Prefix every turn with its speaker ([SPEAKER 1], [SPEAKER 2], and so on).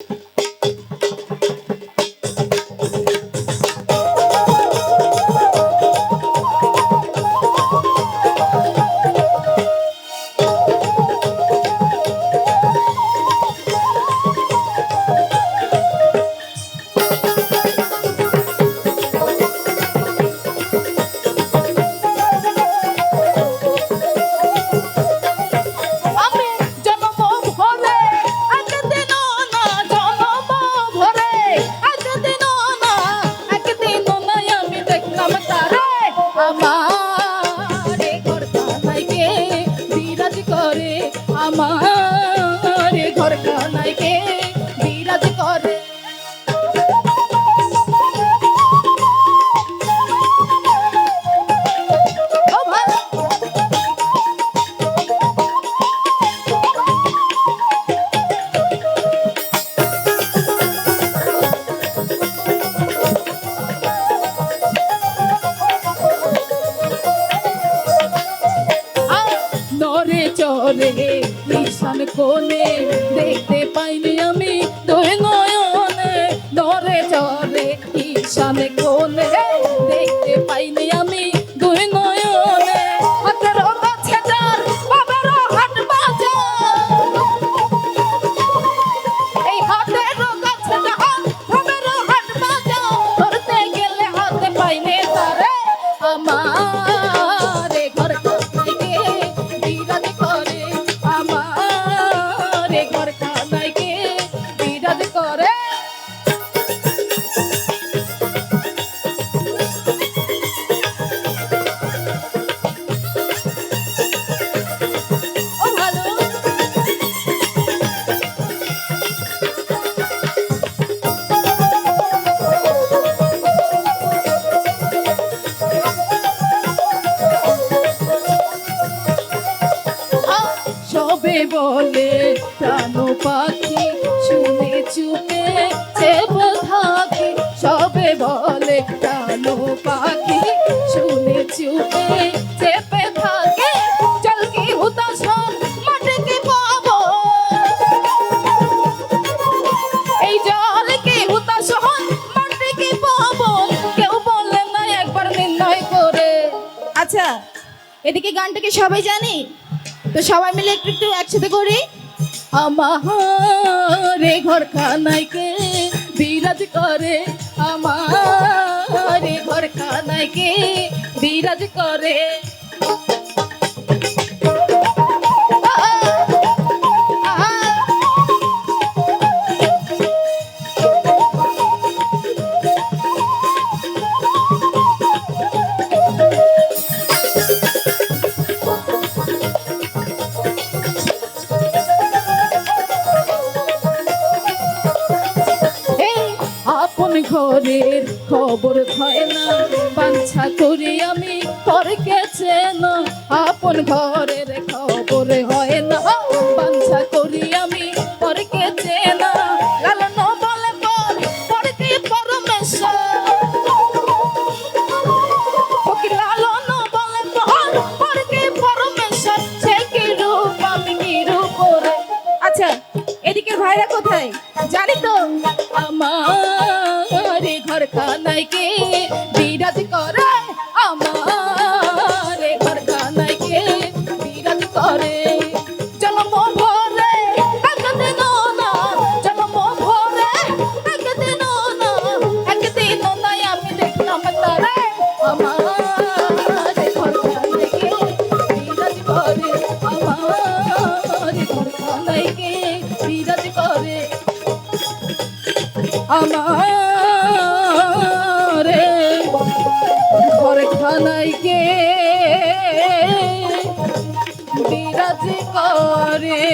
[SPEAKER 1] আমি আমার চরে ঈশান কোণে দেখতে পাইনি আমি দুই নয়নে, নরে চরে ঈশান কোণে দেখতে পাইনি আমি দুই নয়নে। হাতের কাছে যার বাবার হাট বাজার এই হাতের কাছে যার বাবার হাট বাজার ধরতে গেলে হাতে পাইনে তারে আমার বলে, প্রাণ পাখি শুনে চুপে চেপ থাকি সবে বলে, প্রাণ পাখি শুনে চুপে চেপে থাকে চল কি হুতাশ পাবো? এই কি পাবো? কেউ না, একবার করে। আচ্ছা এদিকে গানটা কি সবাই জানি? তো সবাই মিলে একটু একটু একসাথে করি। আমারে ঘর খানাইকে বিরাজ করে আমারে ঘর খানাইকে বিরাজ করে। ঘরের খবর হয় না। বাঞ্ছা করি আমি তোর গেছে না। আপন ঘরের খবর হয় না। বাঞ্ছা করি আমি তোর গেছে না পর পর আমি আচ্ছা ভাইরা কোথায়? জানি তো। আমার ঘর খানাইকে বিরাজ করে আমারে ঘর খানাইকে বিরাজ করে?